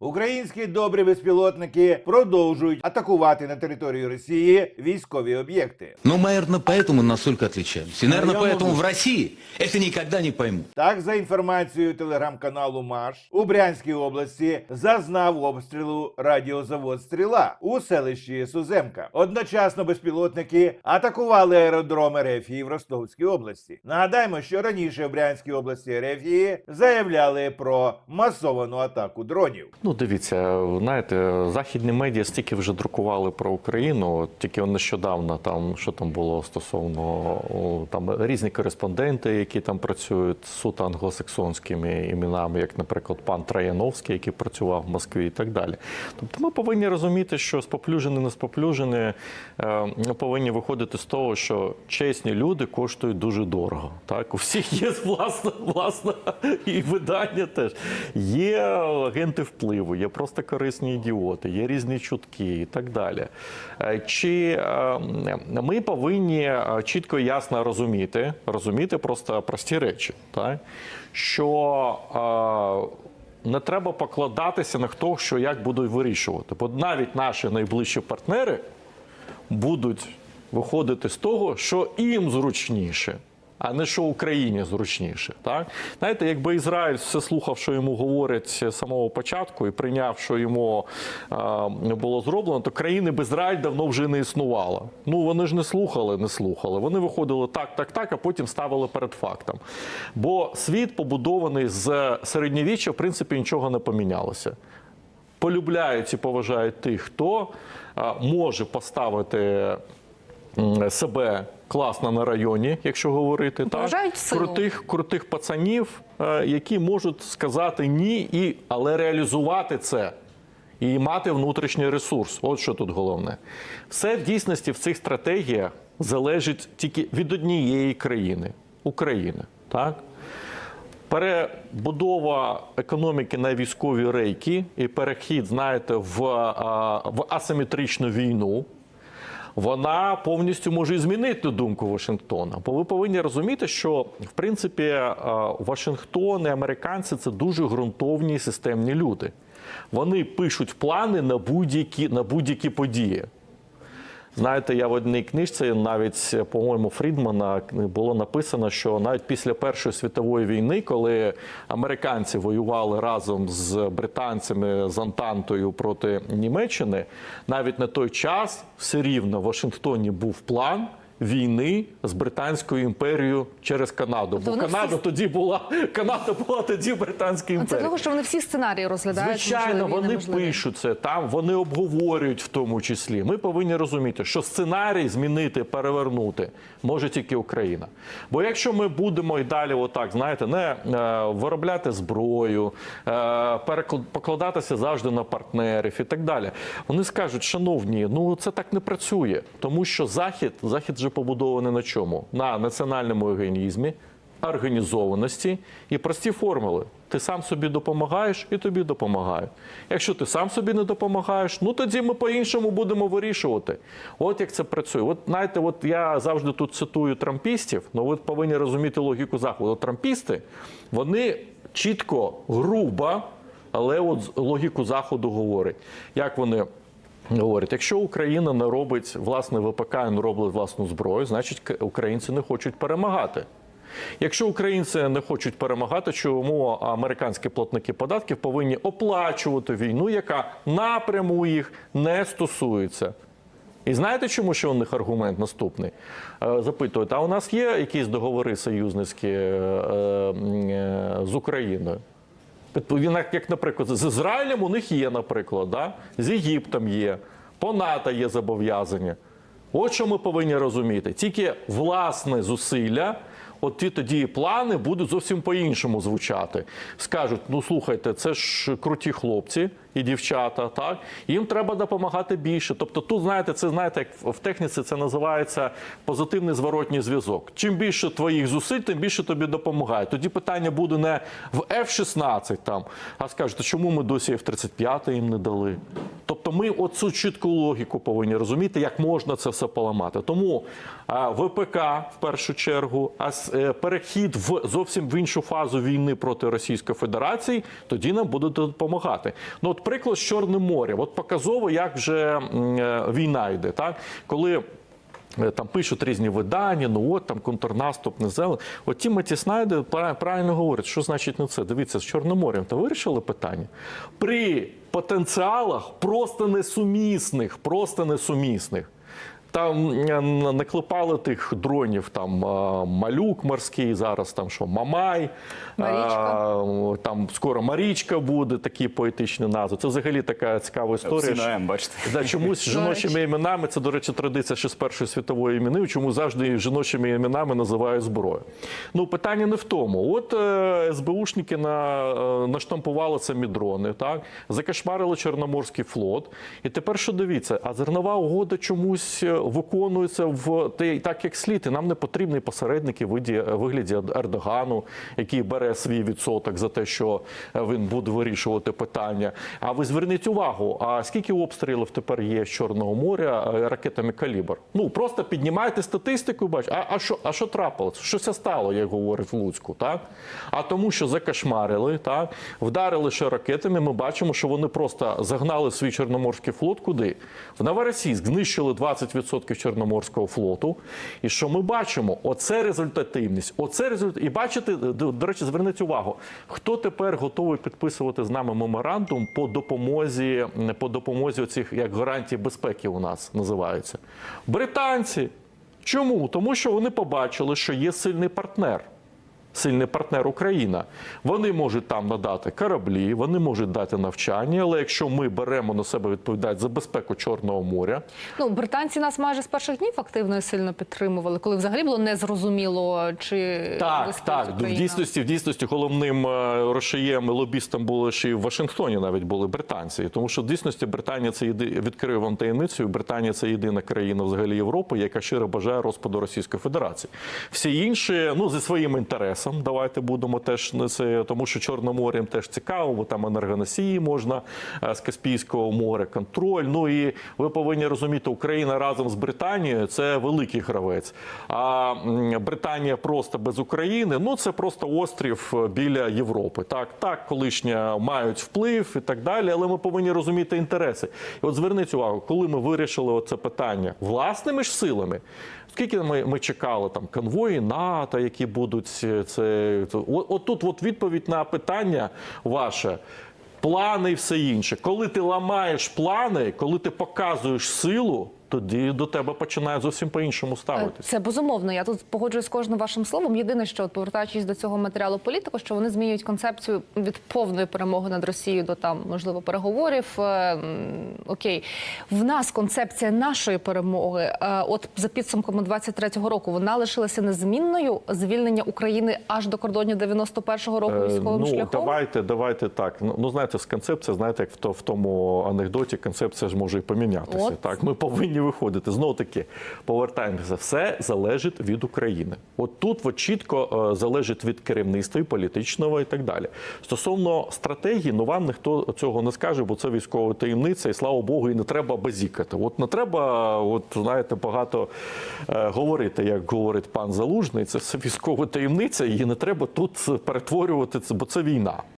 Українські добрі безпілотники продовжують атакувати на території Росії військові об'єкти. Ну, наверное, поэтому настолько отличаемся. И, наверное, я поэтому могу. в России это никогда не поймут. Так, за інформацією телеграм-каналу Маш, у Брянській області зазнав обстрілу радіозавод Стріла у селищі Суземка. Одночасно безпілотники атакували аеродром Ерефії в Ростовській області. Нагадаємо, що раніше в Брянській області Ерефії заявляли про масовану атаку дронів. Ну, дивіться, знаєте, західні медіа стільки вже друкували про Україну. Тільки нещодавно там що там було стосовно там різні кореспонденти, які там працюють суто англосаксонськими іменами, як, наприклад, пан Трояновський, який працював в Москві, і так далі. Тобто, ми повинні розуміти, що споплюжені, не споплюжені, ми повинні виходити з того, що чесні люди коштують дуже дорого. Так, у всіх є власне, власне і видання теж. Є агенти впливу, є просто корисні ідіоти, є різні чутки і так далі. Е, Чи е, ми повинні е, чітко і ясно розуміти, розуміти просто прості речі, так? що не треба покладатися на хто, що як будуть вирішувати. Бо навіть наші найближчі партнери будуть виходити з того, що їм зручніше, а не що Україні зручніше. Так? Знаєте, якби Ізраїль все слухав, що йому говорять з самого початку, і прийняв, що йому е, було зроблено, то країни без Ізраїль давно вже не існувало. Ну вони ж не слухали, не слухали. Вони виходили так, так, так, а потім ставили перед фактом. Бо світ побудований з середньовіччя, в принципі, нічого не помінялося полюбляють і поважають тих, хто може поставити себе класно на районі, якщо говорити Поважають так, силу. крутих, крутих пацанів, е, які можуть сказати ні, і, але реалізувати це. І мати внутрішній ресурс. От що тут головне. Все в дійсності в цих стратегіях залежить тільки від однієї країни України. Так? Перебудова економіки на військові рейки і перехід, знаєте, в, в асиметричну війну. Вона повністю може і змінити думку Вашингтона. Бо ви повинні розуміти, що в принципі е, Вашингтон і американці це дуже ґрунтовні системні люди. Вони пишуть плани на будь-які на будь-які події. Знаєте, я в одній книжці, навіть, по-моєму, Фрідмана було написано, що навіть після Першої світової війни, коли американці воювали разом з британцями з Антантою проти Німеччини, навіть на той час все рівно в Вашингтоні був план. Війни з британською імперією через Канаду, бо Канада всі- тоді була Канада була тоді Британською Це того, що вони всі сценарії розглядають. Звичайно, вони неможливі. пишуть це там, вони обговорюють в тому числі. Ми повинні розуміти, що сценарій змінити, перевернути може тільки Україна. Бо якщо ми будемо і далі, отак, знаєте, не е, виробляти зброю, е, покладатися завжди на партнерів і так далі, вони скажуть, шановні, ну це так не працює, тому що захід, захід же побудований на чому? На національному егоїзмі, організованості і прості формули. Ти сам собі допомагаєш і тобі допомагають. Якщо ти сам собі не допомагаєш, ну тоді ми по-іншому будемо вирішувати. От як це працює. От знаєте, от я завжди тут цитую трампістів, але ви повинні розуміти логіку заходу. Трампісти вони чітко, грубо, але от логіку заходу говорять. Як вони Говорять, якщо Україна не робить власне ВПК не робить власну зброю, значить українці не хочуть перемагати. Якщо українці не хочуть перемагати, чому американські платники податків повинні оплачувати війну, яка напряму їх не стосується? І знаєте, чому ще у них аргумент наступний? Е, Запитують, а у нас є якісь договори союзницькі е, е, з Україною? Відповідно, як, наприклад, з Ізраїлем у них є, наприклад, да? з Єгиптом є, по НАТО є зобов'язання. От що ми повинні розуміти. Тільки власне зусилля, от ті тоді плани будуть зовсім по-іншому звучати. Скажуть: ну слухайте, це ж круті хлопці і дівчата, так їм треба допомагати більше. Тобто, тут знаєте, це знаєте, як в- техніці це називається позитивний зворотній зв'язок. Чим більше твоїх зусиль, тим більше тобі допомагають. Тоді питання буде не в F-16 там, а скажуть, чому ми досі F-35 їм не дали. Тобто ми оцю чітку логіку повинні розуміти, як можна це все поламати. Тому ВПК в першу чергу, а е, перехід в зовсім в іншу фазу війни проти Російської Федерації, тоді нам будуть допомагати. Ну, от приклад з Чорним морем. От показово, як вже е, війна йде, так коли. Е, Там пишуть різні видання, ну от там контрнаступ, не зелен. От Тімоті Снайдер пра- правильно говорить, що значить не це. Дивіться, з Чорним морем то вирішили питання. При потенціалах просто несумісних, просто несумісних. Там е, наклепали тих дронів, там е, малюк морський, зараз там що, Мамай, Марічка. е, там скоро Марічка буде, такі поетичні назви. Це взагалі така цікава історія. Всі що- на М, бачите. Да, чомусь жіночими іменами, це, до речі, традиція ще з Першої світової іменини, чому завжди жіночими іменами називають зброю. Ну, питання не в тому. От е, СБУшники на, е, наштампували самі дрони, так? закошмарили Чорноморський флот. І тепер що дивіться, а зернова угода чомусь виконується в те- так, як слід. І нам не потрібні посередники виді- вигляді Ердогану, який бере свій відсоток за те, що е, він буде вирішувати питання. А ви зверніть увагу, а скільки обстрілів тепер є з Чорного моря е, ракетами калібр? Ну просто піднімайте статистику, бачите, а, а що, а що трапилось? Що це стало, як говорить в Луцьку, так? А тому, що закошмарили, так, вдарили ще ракетами. Ми бачимо, що вони просто загнали свій чорноморський флот куди? В Новоросійськ знищили 20% Чорноморського флоту. І що ми бачимо? Оце результативність. Оце результат. І бачите, до, до речі, зверніть увагу, хто тепер готовий підписувати з нами меморандум по допомозі, по допомозі цих як гарантії безпеки у нас називаються? Британці. Чому? Тому що вони побачили, що є сильний партнер. Сильний партнер Україна. Вони можуть там надати кораблі, вони можуть дати навчання, але якщо ми беремо на себе відповідальність за безпеку Чорного моря, Ну, британці нас майже з перших днів активно і сильно підтримували, коли взагалі було незрозуміло, чи Так, так. В дійсності, в дійсності головним е, розшиєм і лобістом були ще й в Вашингтоні навіть були британці. Тому що в дійсності Британія це єди... відкрию вам таємницю. Британія це єдина країна взагалі Європи, яка щиро бажає розпаду Російської Федерації. Всі інші, ну зі своїм інтересом, давайте будемо теж це, тому що Чорним теж цікаво, бо там енергоносії можна е, з Каспійського моря, контроль. Ну і ви повинні розуміти, Україна разом з Британією це великий гравець. А Британія просто без України ну це просто острів е, біля Європи. Так, так, колишня мають вплив і так далі, але ми повинні розуміти інтереси. І от зверніть увагу, коли ми вирішили це питання власними ж силами. Скільки ми, ми чекали там конвої НАТО, які будуть е, це, це от, от відповідь на питання ваше. Плани і все інше. Коли ти ламаєш плани, коли ти показуєш силу, тоді до тебе починають зовсім по-іншому Е, ставитись. Це безумовно. Я тут погоджуюсь з кожним вашим словом. Єдине, що от, повертаючись до цього матеріалу політику, що вони змінюють концепцію від повної перемоги над Росією до там можливо переговорів. Е, Окей, в нас концепція нашої перемоги. е, От за підсумками 23-го року вона лишилася незмінною. Звільнення України аж до кордонів 91-го року військовим ну, шляхом. давайте, давайте так. Ну, ну знаєте, з концепція, знаєте, як то, в тому анекдоті, концепція ж може і помінятися. От. Так, ми повинні виходити. Знову таки, повертаємося. Все залежить від України. От тут от чітко е, залежить від керівництва і політичного і так далі. Стосовно стратегії, ну вам ніхто цього не скаже, бо це військова таємниця, і слава Богу, і не треба базікати. От не треба, от знаєте, багато е, говорити, як говорить пан Залужний. Це все військова таємниця, її не треба тут перетворювати, бо це війна.